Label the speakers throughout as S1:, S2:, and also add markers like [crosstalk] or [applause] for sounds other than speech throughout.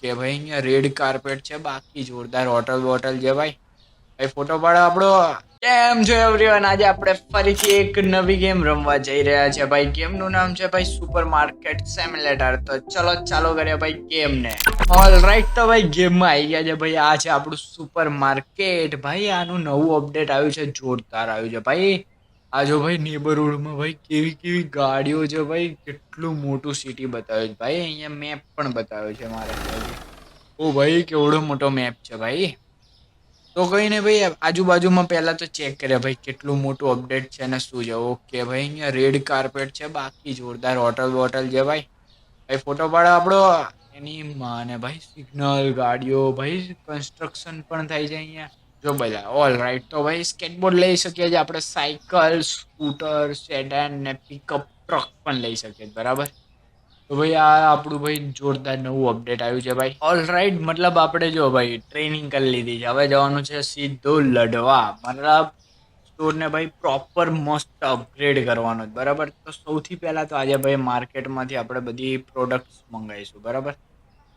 S1: Okay ભાઈ અહીંયા red carpet છે, બાકી જોરદાર હોટલ બોટલ છે ભાઈ. ભાઈ ફોટો પાડો આપણો. કેમ છો એવરીવન આજે આપણે ફરીથી એક નવી ગેમ રમવા જઈ રહ્યા છે ભાઈ. ગેમનું નામ છે ભાઈ સુપર માર્કેટ સેમ્યુલેટર તો ચલો, ચાલો કરીએ ભાઈ ગેમને ઓલ રાઈટ તો ભાઈ ગેમમાં આવી ગયા છે ભાઈ. આ છે આપણું સુપર માર્કેટ ભાઈ, આનું નવું અપડેટ આવ્યું છે. જોરદાર આવ્યું છે ભાઈ. આ જો ભાઈ નેબરહુડમાં ભાઈ કેવી કેવી ગાડીઓ છે ભાઈ, કેટલું મોટું સિટી બતાવ્યું છે. ભાઈ, અહીંયા મેપ પણ બતાવ્યો છે મારે. ઓ ભાઈ, કેવડો મોટો મેપ છે ભાઈ. તો કહીને ભાઈ, આજુબાજુમાં પહેલાં તો ચેક કર્યા ભાઈ, કેટલું મોટું અપડેટ છે ને શું છે. ઓકે ભાઈ, અહીંયા રેડ કાર્પેટ છે, બાકી જોરદાર હોટલ બોટલ છે ભાઈ. ભાઈ ફોટો પાડો આપણો. એની માને ભાઈ સિગ્નલ ગાડીઓ, ભાઈ કન્સ્ટ્રક્શન પણ થાય છે અહીંયા. જો બધા. ઓલ રાઈટ તો ભાઈ સ્કેટબોર્ડ લઈ શકીએ છીએ આપણે. સાયકલ સ્કૂટર સેડન ને પિકઅપ ટ્રક પણ લઈ શકીએ બરાબર? તો ભાઈ આ આપણું ભાઈ જોરદાર નવું અપડેટ આવ્યું છે ભાઈ. ઓલ રાઈટ મતલબ આપણે જો ભાઈ ટ્રેનિંગ કરી લીધી છે. હવે જવાનું છે સીધું લડવા. મતલબ સ્ટોરને ભાઈ પ્રોપર મસ્ત અપગ્રેડ કરવાનો છે, બરાબર? તો સૌથી પહેલાં તો આજે ભાઈ માર્કેટમાંથી આપણે બધી પ્રોડક્ટ્સ મંગાવીશું, બરાબર?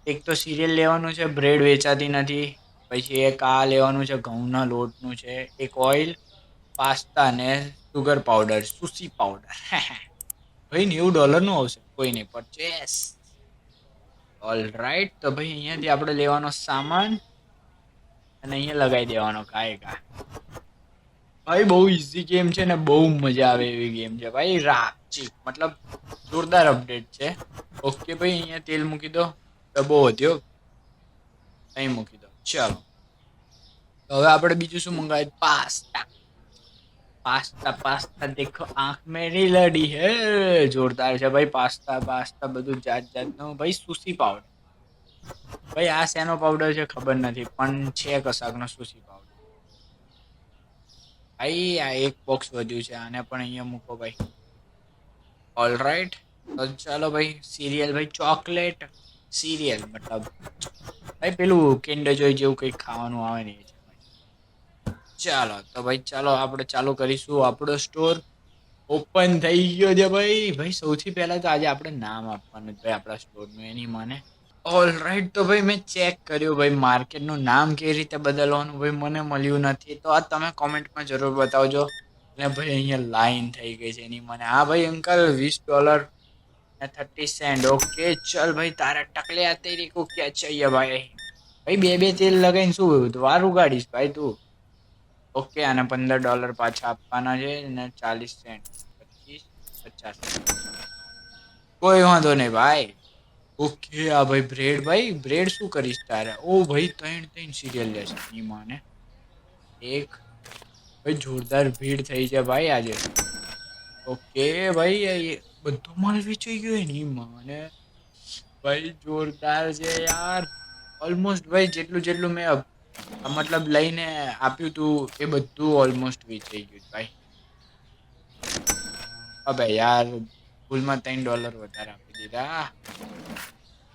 S1: એક તો સિરિયલ લેવાનું છે બ્રેડ વેચાતી નથી. પછી એક આ લેવાનું છે, ઘઉંના લોટનું છે, એક ઓઇલ, પાસ્તા ને સુગર પાવડર, સુસી પાવડર. [laughs] ભાઈ, નેવું ડોલરનું આવશે. કોઈ નહીં, પરચેસ. ઓલ રાઈટ તો ભાઈ, અહીંયાથી આપણે લેવાનો સામાન અને અહીંયા લગાવી દેવાનો કાંઈ કા ભાઈ, બહુ ઇઝી ગેમ છે ને બહુ મજા આવે એવી ગેમ છે. ભાઈ રાચી મતલબ જોરદાર અપડેટ છે. ઓકે ભાઈ, અહીંયા તેલ મૂકી દો. ડબ્બો વધ્યો અહીં મૂકી દો. ચાલો. હવે આપણે બીજું શું મંગાવ્યું? પાસ્તા. Pasta pasta. દેખો, આંખ મેરી લડી હે. જોરદાર છે ભાઈ, પાસ્તા પાસ્તા, બધું જાત જાતનું. ભાઈ સુસી પાવડર ભાઈ, આ શેનો પાવડર છે ખબર નથી, પણ છે કશાકનો સુસી પાવડર ભાઈ, આ એક બોક્સ વધ્યું છે, આને પણ અહીંયા મૂકો ભાઈ. ઓલ રાઈટ તો ચાલો ભાઈ સિરિયલ ભાઈ ચોકલેટ સિરિયલ મતલબ ભાઈ, પેલું કેન્ડર જોઈ જેવું કંઈક ખાવાનું આવે ને એ ચાલો, તો ભાઈ, ચાલો, આપણે ચાલુ કરીશું. આપણો સ્ટોર ઓપન થઈ ગયો છે ભાઈ. ભાઈ, સૌથી પહેલા તો આજે આપણે નામ આપવાનું ભાઈ, આપણા સ્ટોરનું એની મને. ઓલ રાઈટ તો ભાઈ, મેં ચેક કર્યું ભાઈ માર્કેટનું નામ કેવી રીતે બદલવાનું ભાઈ, મને મળ્યું નથી. તો આ તમે કોમેન્ટમાં જરૂર બતાવજો. અને ભાઈ, અહીંયા લાઈન થઈ ગઈ છે એની મને. હા ભાઈ અંકલ વીસ ડોલર ને થર્ટી સેન્ટ ઓકે ચલ ભાઈ તારા ટકલે આ તેરી કો ક્યાં चाहिए ભાઈ ભાઈ બે બે તેલ લગાવીને શું વાર ઉગાડીશ ભાઈ તું ઓકે આને પંદર ડોલર પાછા આપવાના છે ને ચાલીસ સેન્ટ પચીસ પચાસ કોઈ વાંધો નહીં ભાઈ ઓકે આ ભાઈ બ્રેડ ભાઈ બ્રેડ શું કરીશ તારે ઓ ભાઈ ત્રણ ત્રણ સિરિયલ લેશે ની માને એક ભાઈ જોરદાર ભીડ થઈ છે ભાઈ આજે ઓકે ભાઈ એ બધો માલ વેચાઈ ગયો એની માને. ભાઈ, જોરદાર છે યાર. ઓલમોસ્ટ ભાઈ, જેટલું જેટલું મેં મતલબ લઈને આપ્યું તું, એ બધું ઓલમોસ્ટ વેચાઈ ગયું ભાઈ. હવે યાર, ભૂલમાં ત્રણ ડોલર વધારે આપી દીધા.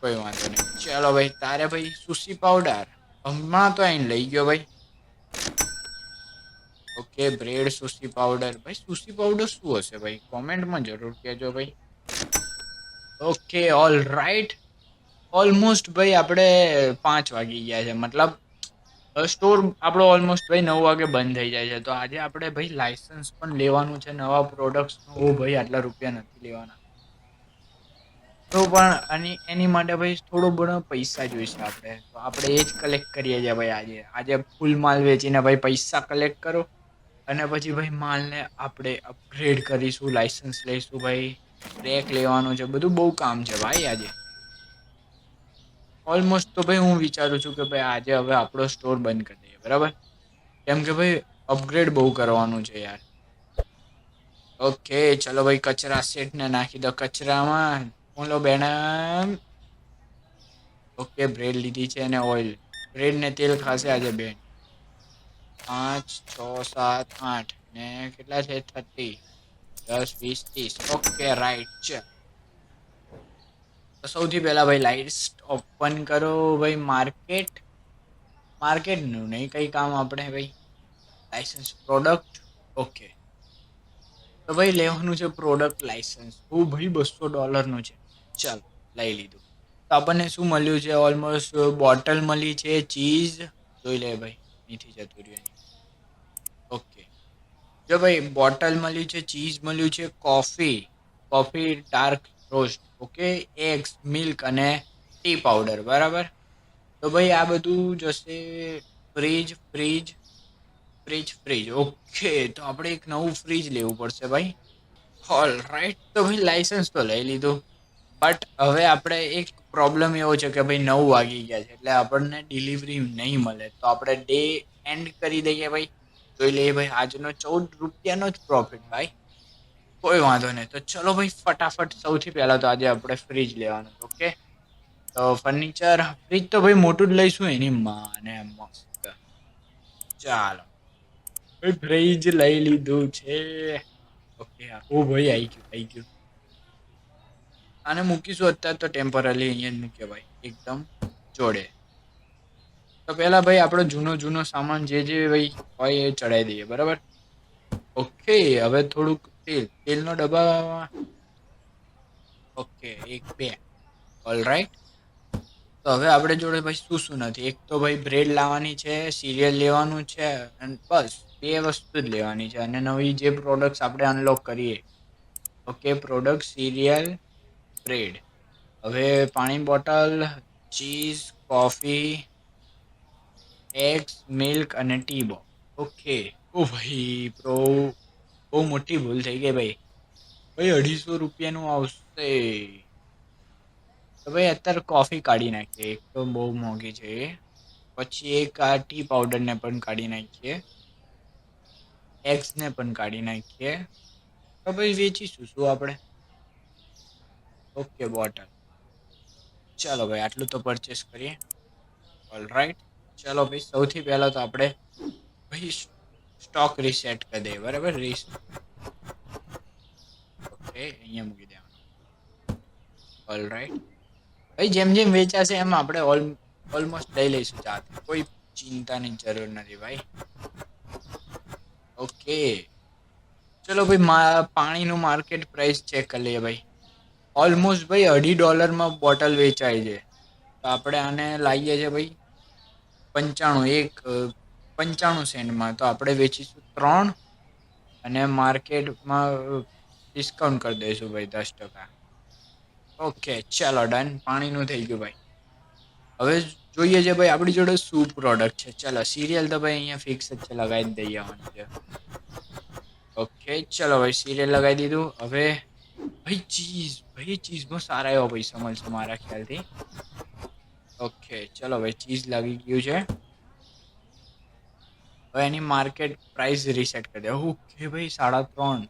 S1: કોઈ વાંધો નહીં. ચાલો ભાઈ, તારે ભાઈ સુશી પાવડર હમણાં તો આઈને લઈ ગયો ભાઈ. ઓકે, બ્રેડ, સુસી પાવડર. ભાઈ, સુસી પાવડર શું હશે ભાઈ? કોમેન્ટમાં જરૂર કહેજો ભાઈ. ઓકે ઓલ રાઈટ ઓલમોસ્ટ ભાઈ, આપણે પાંચ વાગી ગયા છે. મતલબ સ્ટોર આપણો ઓલમોસ્ટ ભાઈ નવ વાગે બંધ થઈ જાય છે. તો આજે આપણે ભાઈ લાયસન્સ પણ લેવાનું છે. નવા પ્રોડક્ટ્સનું ઓ ભાઈ, આટલા રૂપિયા નથી લેવાના. તો પણ અને એની માટે ભાઈ થોડો ઘણો પૈસા જોઈશે આપણે. તો આપણે એ જ કલેક્ટ કરીએ છીએ ભાઈ આજે. આજે ફૂલ માલ વેચીને ભાઈ પૈસા કલેક્ટ કરો. અને પછી ભાઈ માલને આપણે અપગ્રેડ કરીશું લાઇસન્સ લઈશું ભાઈ. ટ્રેક લેવાનું છે, બધું બહુ કામ છે ભાઈ આજે. ઓલમોસ્ટ તો ભાઈ હું વિચારું છું કે ભાઈ આજે હવે આપણો સ્ટોર બંધ કરી દઈએ, બરાબર? કેમ કે ભાઈ અપગ્રેડ બહુ કરવાનું છે યાર. ઓકે ચલો ભાઈ કચરા સેટને નાખી દો કચરામાં. બોલો બેન ઓકે બ્રેડ લીધી છે અને ઓઇલ બ્રેડ ને તેલ ખાશે આજે બેન. પાંચ, છ, સાત, આઠ ને કેટલા છે? થર્ટી. દસ, વીસ, ત્રીસ. Okay, right. છે. તો સૌથી પહેલા ભાઈ લાઇટ્સ ઓપન કરો ભાઈ માર્કેટ. માર્કેટનું નહીં, કંઈ કામ આપણે ભાઈ લાઇસન્સ પ્રોડક્ટ. ઓકે. તો ભાઈ લેવાનું છે પ્રોડક્ટ લાઇસન્સ. હું ભાઈ બસો ડોલરનું છે. ચાલો, લઈ લીધું. તો આપણને શું મળ્યું છે? ઓલમોસ્ટ બોટલ મળી છે, ચીઝ. જોઈ લે ભાઈ. અહીંથી જતું રહ્યું ઓકે જો ભાઈ, બોટલ મળ્યું છે, ચીઝ મળ્યું છે, coffee coffee, dark roast okay eggs milk અને ટી પાવડર બરાબર? તો ભાઈ, આ બધું જશે fridge fridge fridge fridge okay તો આપણે એક નવું ફ્રીજ લેવું પડશે ભાઈ. ઓલ રાઈટ તો ભાઈ લાઇસન્સ તો લઈ લીધું. બટ હવે આપણે એક પ્રોબ્લેમ એવો છે કે ભાઈ નવ વાગી ગયા છે. એટલે આપણને ડિલિવરી નહીં મળે. તો આપણે ડે એન્ડ કરી દઈએ ભાઈ. જોઈ લઈએ ભાઈ આજનો ચૌદ રૂપિયાનો જ પ્રોફિટ ભાઈ. કોઈ વાંધો નહીં. તો ચલો ભાઈ ફટાફટ સૌથી પહેલાં તો આજે આપણે ફ્રીજ લેવાનું ઓકે તો ફર્નિચર ફ્રીજ તો ભાઈ મોટું જ લઈશું એની માને મસ્ત. ચાલો. ભાઈ ફ્રીજ લઈ લીધું છે. ઓકે ઓ ભાઈ આવી ગયું આવી ગયું. આને મૂકીશું અત્યારે તો ટેમ્પરરી અહીંયા જ મૂકીએ ભાઈ, એકદમ જોડે. તો પહેલાં ભાઈ આપણો જૂનો જૂનો સામાન જે જે ભાઈ હોય એ ચડાવી દઈએ, બરાબર? ઓકે, હવે થોડુંક તેલ, તેલનો ડબ્બા ઓકે, એક, બે. ઓલ રાઈટ તો હવે આપણે જોડે ભાઈ શું શું નથી? એક તો ભાઈ બ્રેડ લાવવાની છે સિરિયલ લેવાનું છે અને બસ, બે વસ્તુ જ લેવાની છે. અને નવી જે પ્રોડક્ટ્સ આપણે અનલોક કરીએ. ઓકે પ્રોડક્ટ સિરિયલ બ્રેડ હવે પાણી bottle, cheese, coffee, eggs, milk અને ટી બો ઓકે. ઓ ભાઈ પ્રો બહુ મોટી ભૂલ થઈ ગઈ ભાઈ. ભાઈ, અઢીસો રૂપિયાનું આવશે. તો ભાઈ, અત્યારે કોફી કાઢી નાખીએ. એક તો બહુ મોંઘી છે. પછી એક આ ટી પાવડરને પણ કાઢી નાખીએ. એગ્સને પણ કાઢી નાખીએ. તો ભાઈ, વેચીશું શું આપણે? ઓકે બોટલ ચાલો ભાઈ, આટલું તો પરચેસ કરીએ. ઓલ રાઈટ ચાલો ભાઈ, સૌથી પહેલાં તો આપણે ભાઈ સ્ટોક રીસેટ કરી દઈએ, બરાબર? રીસ ઓકે અહીંયા મૂકી દેવાનું. ઓલ રાઈટ ભાઈ, જેમ જેમ વેચાશે એમ આપણે ઓલ ઓલમોસ્ટ લઈ લઈશું જાતે. કોઈ ચિંતાની જરૂર નથી ભાઈ. ઓકે ચલો ભાઈ પાણીનું માર્કેટ પ્રાઇસ ચેક કરી લઈએ ભાઈ. ઓલમોસ્ટ ભાઈ અઢી ડોલરમાં બોટલ વેચાય છે. તો આપણે આને લાવીએ છીએ ભાઈ પંચાણું, એક પંચાણું સેન્ટમાં. તો આપણે વેચીશું ત્રણ અને માર્કેટમાં ડિસ્કાઉન્ટ કરી દઈશું ભાઈ દસ ટકા. ઓકે, ચાલો ડન પાણીનું થઈ ગયું ભાઈ. હવે જોઈએ છે ભાઈ, આપણી જોડે શું પ્રોડક્ટ છે. ચાલો સિરિયલ તો ભાઈ અહીંયા ફિક્સ જ છે, લગાવી દઈએ છે ઓકે, ચલો ભાઈ સિરિયલ લગાવી દીધું. હવે ભાઈ ચીઝ, ભાઈ ચીઝમાં સારા એવો પૈસા મળશે મારા ખ્યાલથી. ઓકે, ચલો ભાઈ, ચીઝ લાગી ગયું છે. હવે એની માર્કેટ પ્રાઇસ રીસેટ કરી દે. ઓકે ભાઈ, સાડા ત્રણ.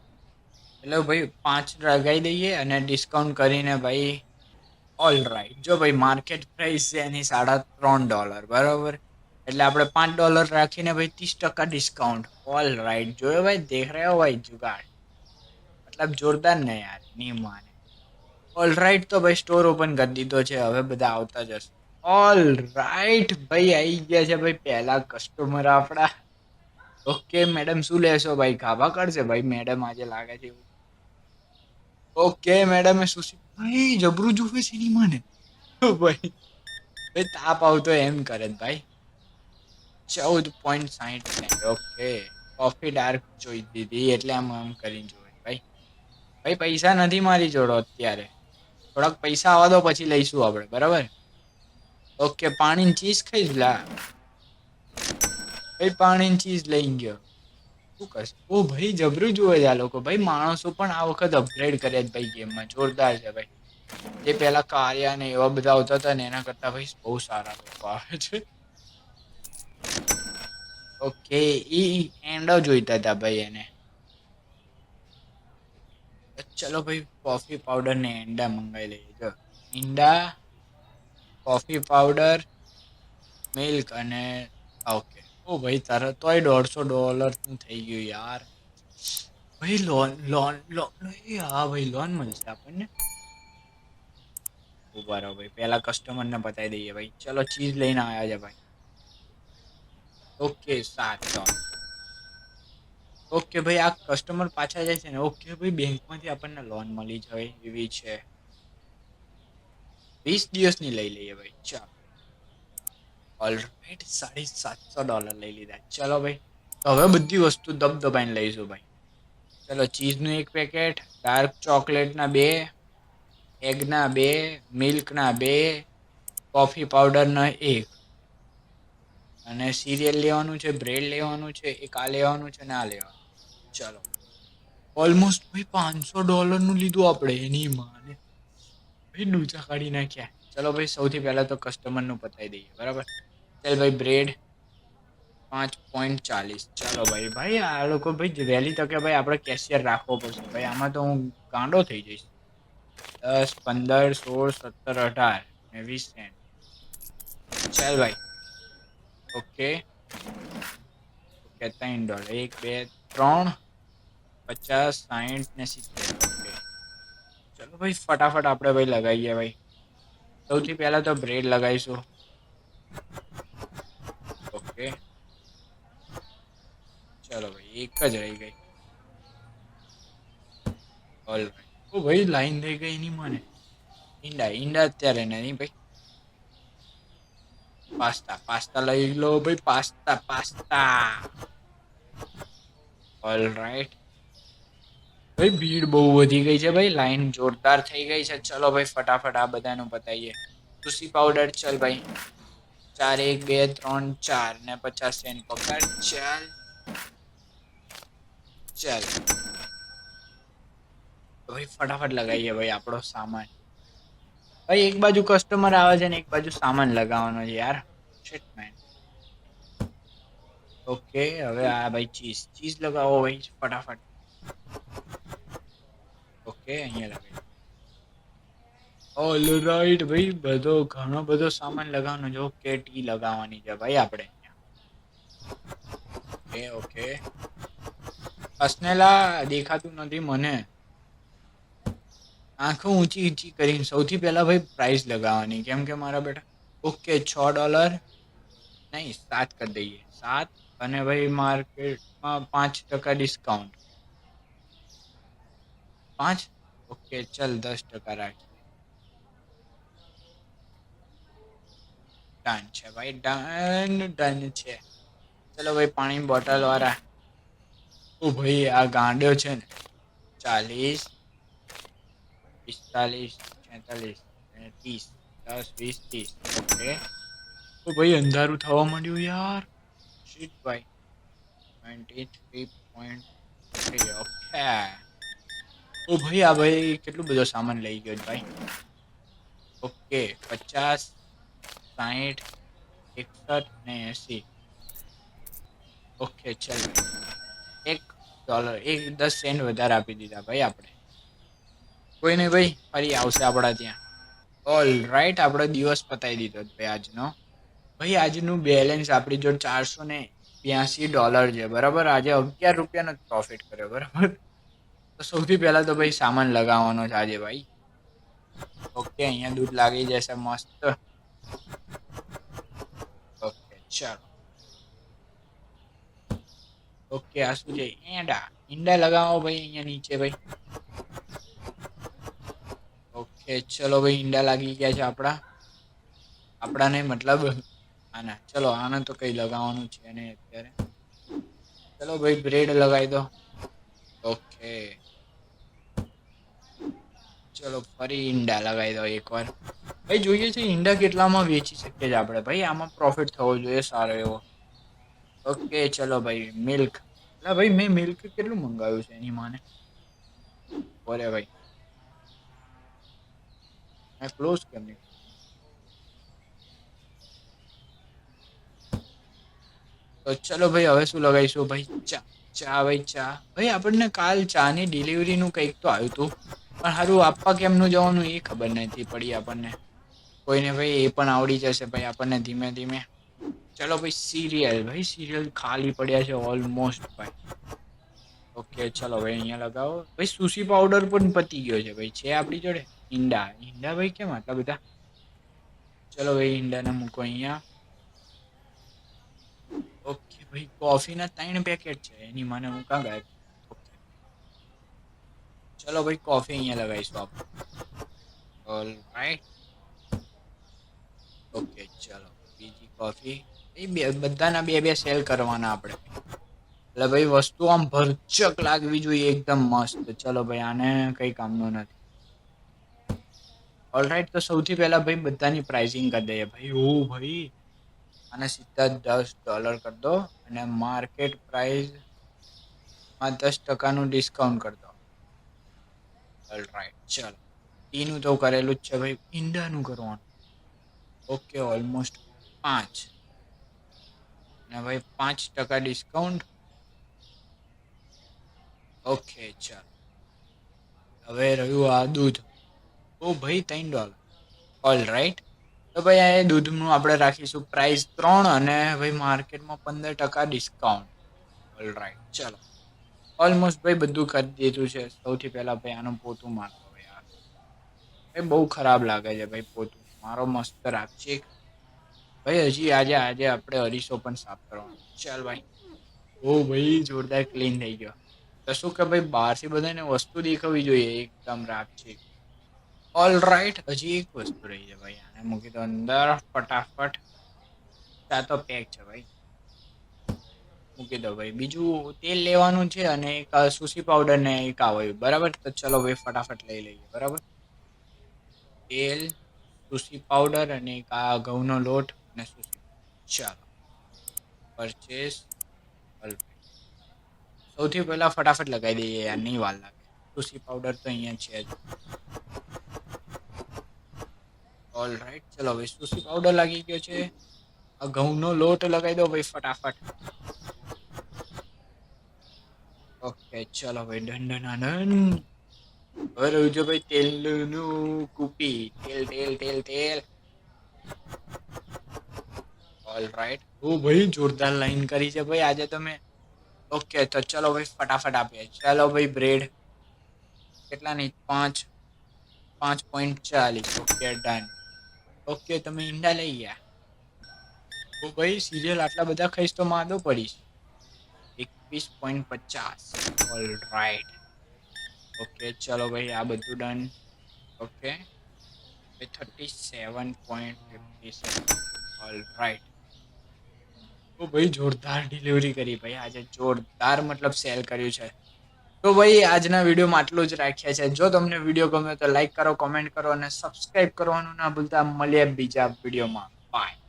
S1: એટલે ભાઈ પાંચ લગાવી દઈએ અને ડિસ્કાઉન્ટ કરીને ભાઈ ઓલ રાઈટ જો ભાઈ માર્કેટ પ્રાઇસ છે એની સાડા ત્રણ ડોલર બરાબર? એટલે આપણે પાંચ ડોલર રાખીને ભાઈ ત્રીસ ટકા ડિસ્કાઉન્ટ ઓલ રાઈટ જોયો ભાઈ? દેખ રહ્યો ભાઈ જુગાડ. મતલબ જોરદાર ને યારની માને ઓલ રાઈટ તો ભાઈ સ્ટોર ઓપન કરી દીધો છે, હવે બધા આવતા જશે ઓલ રાઈટ ભાઈ આવી ગયા છે ભાઈ પહેલા કસ્ટમર આપણા. ઓકે મેડમ શું લેશો ભાઈ? ગાભા કરશે ભાઈ? મેડમ આજે લાગે છે ઓકે મેડમે શું ભાઈ, જબરું જુએ એની મને ભાઈ ભાઈ તાપ આવતો એમ કરે ભાઈ. ચૌદ પોઈન્ટ સાહીઠ ઓકે કોફી ડાર્ક જોઈ દીધી, એટલે આમ આમ કરીને જોઈ ભાઈ. ભાઈ, પૈસા નથી મારી જોડો અત્યારે. થોડાક પૈસા આવવા દો, પછી લઈશું આપણે, બરાબર? ઓકે, પાણીની ચીઝ ખાઈશ, લા. ભાઈ, પાણીની ચીઝ લઈ ગયો. શું કરશે? ઓ ભાઈ, જબરું જુએ છે આ લોકો. ભાઈ, માણસો પણ આ વખત અપગ્રેડ કર્યા છે ભાઈ ગેમમાં જોરદાર છે ભાઈ. જે પેલા કાર્યા ને એવા બધા આવતા હતા ને, એના કરતા ભાઈ બહુ સારા લોકો આવે છે. ઓકે, ઈ એન્ડો જોઈતા હતા ભાઈ એને. ચલો ભાઈ કોફી પાવડર ને એંડા મંગાવી લઈએ. જો, ઈંડા કોફી પાવડર મિલ્ક અને ઓકે ઓ ભાઈ, તારા તોય દોઢસો ડોલરનું થઈ ગયું યાર. ભાઈ લોન લોન લોન હા ભાઈ લોન મળશે આપણને? ઊભા રહો ભાઈ પહેલા કસ્ટમરને બતાવી દઈએ ભાઈ. ચલો ચીઝ લઈને આવ્યા છે ભાઈ. ઓકે સાત ડોલર ઓકે ભાઈ, આ કસ્ટમર પાછા જાય છે ને, ઓકે ભાઈ, બેંકમાંથી આપણને લોન મળી જાય એવી છે. વીસ દિવસની લઈ લઈએ ભાઈ, ચાલો. ઓલરાઈટ સાડી સાતસો ડોલર લઈ લીધા. ચલો ભાઈ હવે બધી વસ્તુ દબદબાઈને લઈશું ભાઈ. ચલો, ચીઝનું એક પેકેટ ડાર્ક ચોકલેટના બે એગના બે મિલ્કના બે કોફી પાવડરના એક. અને સિરિયલ લેવાનું છે બ્રેડ લેવાનું છે, એક આ લેવાનું છે ને આ લેવાનું. ચલો. ઓલમોસ્ટ ભાઈ પાંચસો ડોલરનું લીધું આપણે એની માને. ભાઈ ડૂચા કાઢી નાખ્યા. ચલો ભાઈ, સૌથી પહેલા તો કસ્ટમરનું પતાવી દઈએ, બરાબર? ચાલ ભાઈ બ્રેડ પાંચ પોઈન્ટ ચાલીસ. ચાલો ભાઈ ભાઈ, આ લોકો ભાઈ વહેલી તકે ભાઈ આપણે કેશિયર રાખવો પડશે. ભાઈ, આમાં તો હું ગાંડો થઈ જઈશ. દસ, પંદર, સોળ, સત્તર, અઢાર ને વીસ સેન્ટ ચાલ ભાઈ. ઓકે ઓકે ત્રણ ડોલર એક, બે ત્રણ, પચાસ સાઠ ને સિત્તેર. ચલો ભાઈ, ફટાફટ આપણે ભાઈ લગાવીએ ભાઈ. સૌથી પહેલા તો બ્રેડ લગાવીશું. ઓકે ચલો ભાઈ, એક જ રહી ગઈ. ઓલ ઓ ભાઈ લાઈન થઈ ગઈ નહીં મને. ઈંડા ઈંડા અત્યારે નહીં ભાઈ. પાસ્તા પાસ્તા લઈ લો ભાઈ, પાસ્તા પાસ્તા. ઓલ રાઈટ ભાઈ, ભીડ બહુ વધી ગઈ છે ભાઈ. લાઈન જોરદાર થઈ ગઈ છે. ચલો ભાઈ, ફટાફટ આ બધાનું બતાવીએ તુસી પાવડર ચલ ભાઈ. ચાર, એક, બે, ત્રણ, ચાર ને પચાસ સેન્ટ પકડ ચાલ. ચાલ. ભાઈ, ફટાફટ લગાવીએ ભાઈ આપણો સામાન. ભાઈ, એક બાજુ કસ્ટમર આવે છે ને એક બાજુ સામાન લગાવવાનો છે યાર. શિટ મેન ઓકે હવે આ ભાઈ ચીઝ ચીઝ લગાવો ભાઈ ફટાફટ ઓકે અહીંયા લગાવી ઓલ રાઈટ ભાઈ બધો ઘણો બધો સામાન લગાવવાનો છે. ઓકે ટી લગાવવાની છે, ભાઈ, આપણે ઓકે ઓકે અસનેલા, દેખાતું નથી મને. આંખો ઊંચી ઊંચી કરીને. સૌથી પહેલા ભાઈ પ્રાઇસ લગાવવાની. કેમ કે મારા બેટા ઓકે છ ડોલર નહીં, સાત કરી દઈએ. સાત અને ભાઈ માર્કેટમાં પાંચ ટકા ડિસ્કાઉન્ટ પાંચ? ઓકે, ચલ દસ ટકા રાખીએ. ડન છે ભાઈ ડન ડન છે. ચલો ભાઈ, પાણી બોટલ વાળા. ઓ ભાઈ, આ ગાંડ્યો છે ને. ચાલીસ, પિસ્તાલીસ, છેતાલીસ અને ત્રીસ, દસ, વીસ, ત્રીસ. ઓકે. તો ભાઈ, અંધારું થવા માંડ્યું યાર. શીટ ભાઈ twenty three point three okay ઓ ભાઈ આ ભાઈ કેટલું બધો સામાન લઈ ગયો છે ભાઈ ઓકે પચાસ સાઠ એકસઠ ને એંસી ઓકે ચાલ એક ડોલર એક દસ સેન્ટ વધારે આપી દીધા ભાઈ આપણે. કોઈ નહીં ભાઈ, ફરી આવશે આપણા ત્યાં. ઓલ રાઈટ આપણો દિવસ પતાવી દીધો ભાઈ આજનો. ભાઈ, આજનું બેલેન્સ આપણી જોડે ચારસો ને બ્યાસી ડોલર છે, બરાબર? આજે અગિયાર રૂપિયાનો પ્રોફિટ કર્યો, બરાબર? તો સૌથી પહેલા તો ભાઈ સામાન લગાવવાનો છે આજે ભાઈ. ઓકે અહીંયા દૂધ લાગી જશે મસ્ત. ઓકે ચાલો. ઓકે આ શું છે? એંડા. ઈંડા લગાવો ભાઈ, અહીંયા નીચે ભાઈ. ઓકે ચલો ભાઈ, ઈંડા લાગી ગયા છે આપણા. આપણાને મતલબ આના. ચલો, આને તો કઈ લગાવવાનું છે નહીં અત્યારે. ચલો ભાઈ, બ્રેડ લગાવી દો. ઓકે. ચલો, ફરી ઈંડા લગાવી દો એકવાર. ભાઈ, જોઈએ છે ઈંડા કેટલામાં વેચી શકીએ છીએ આપણે? ભાઈ, આમાં પ્રોફિટ થવો જોઈએ, સારો એવો. ઓકે, ચલો ભાઈ મિલ્ક એટલે ભાઈ, મેં મિલ્ક કેટલું મંગાવ્યું છે એની માને? બોલે ભાઈ. મેં ક્લોઝ કેમ નહીં તો ચલો ભાઈ, હવે શું લગાવીશું? ભાઈ, ચા ચા ભાઈ ચા. ભાઈ, આપણને કાલ ચાની ડિલિવરીનું કંઈક તો આવ્યું હતું. પણ સારું આપવા કેમનું જવાનું એ ખબર નથી પડી આપણને. કોઈને ભાઈ, એ પણ આવડી જશે ભાઈ, આપણને ધીમે ધીમે. ચલો ભાઈ, સિરિયલ ભાઈ, સિરિયલ ખાલી પડ્યા છે ઓલમોસ્ટ ભાઈ. ઓકે, ચલો ભાઈ, અહીંયા લગાવો. ભાઈ સુશી પાવડર પણ પતી ગયો છે ભાઈ. છે આપણી જોડે? ઈંડા. ઈંડા ભાઈ, કેમ આટલા બધા? ચલો ભાઈ, ઈંડાને મૂકો અહીંયા. ભાઈ કોફીના ત્રણ પેકેટ છે, એની મને હું કાં ગાયબ ચલો ભાઈ કોફી અહીંયા લગાવીશું આપણે. ઓલ રાઈટ ઓકે ચલો. બીજી કોફી એ બધાના બે બે સેલ કરવાના આપણે. એટલે ભાઈ, વસ્તુ આમ ભરચક લાગવી જોઈએ, એકદમ મસ્ત. ચલો ભાઈ, આને કઈ કામનું નથી. ઓલરાઈટ તો સૌથી પહેલા ભાઈ, બધાની પ્રાઇસિંગ કરી દઈએ. ભાઈ, ઓ ભાઈ આને સીધા દસ ડોલર કરી દો અને માર્કેટ પ્રાઇસમાં દસ ટકાનું ડિસ્કાઉન્ટ કરી દો. ઓલરાઈટ ચાલો. ટીનું તો કરેલું જ છે ભાઈ. ઈંડાનું કરવાનું. ઓકે ઓલમોસ્ટ પાંચ. અને ભાઈ પાંચ ટકા ડિસ્કાઉન્ટ ઓકે, ચાલો. હવે રહ્યું આ દૂધ. ઓ ભાઈ, ત્રણ ડોલર ઓલ રાઈટ તો ભાઈ આ દૂધનું આપણે રાખીશું પ્રાઇસ ત્રણ અને ભાઈ માર્કેટમાં પંદર ટકા ડિસ્કાઉન્ટ ઓલ રાઈટ ચાલો. ઓલમોસ્ટ ભાઈ બધું કરી દીધું છે. સૌથી પહેલાં ભાઈ આનું પોતું મારતો ભાઈ ભાઈ બહુ ખરાબ લાગે છે ભાઈ પોતું. મારો મસ્ત રાખશે ભાઈ હજી આજે આજે આપણે અરીસો પણ સાફ કરવાનો. ચાલ ભાઈ. ઓ ભાઈ, જોરદાર ક્લીન થઈ ગયો. તો શું કે ભાઈ બહારથી બધાને વસ્તુ દેખાવી જોઈએ? એકદમ રાખજે ઓલ રાઈટ હજી એક વસ્તુ રહી છે ભાઈ, આને મૂકી દો અંદર, ફટાફટ. આ તો પેક છે ભાઈ. મૂકી દો ભાઈ. બીજું તેલ લેવાનું છે અને એક સુસી પાવડર ને એક આવ્યું બરાબર? તો ચલો ભાઈ, ફટાફટ લઈ લઈએ, બરાબર? તેલ સુસી પાવડર અને એક આ ઘઉંનો લોટ અને સુસી ચાલો. પરચેસ સૌથી પહેલા ફટાફટ લગાવી દઈએ, યાર, નહીં વાર લાગે. સુસી પાવડર તો અહીંયા છે જ. ઓલ રાઈટ ચલો ભાઈ સુસી પાવડર લાગી ગયો છે. આ ઘઉંનો લોટ લગાવી દો ભાઈ ફટાફટ. ઓકે ચલો ભાઈ ડન ડન ડન હવે રહ્યું છે ભાઈ તેલનું કુપી તેલ તેલ તેલ તેલ. ઓલ રાઈટ ઓ ભાઈ, જોરદાર લાઈન કરી છે ભાઈ આજે તમે. ઓકે તો ચલો ભાઈ ફટાફટ આપીએ. ચાલો ભાઈ બ્રેડ કેટલા નહીં પાંચ. પાંચ પોઈન્ટ ચાલીસ. ઓકે ડન ઓકે, તમે ઈંડા લઈ ગયા. તો ભાઈ સિરિયલ આટલા બધા ખાઈશ તો માદો પડીશ. એકવીસ પોઈન્ટ પચાસ. ઓલ રાઈટ ઓકે, ચલો ભાઈ, આ બધું done okay. Thirty seven point fifty seven all right તો ભાઈ, જોરદાર ડિલિવરી કરી ભાઈ. આજે જોરદાર મતલબ સેલ કર્યું છે. તો ભાઈ, આજના વિડીયોમાં આટલું જ રાખ્યા છે. જો તમને વીડિયો ગમે તો લાઈક કરો કોમેન્ટ કરો અને સબસ્ક્રાઇબ કરવાનું ના ભૂલતા. મળીએ બીજા વિડીયોમાં. બાય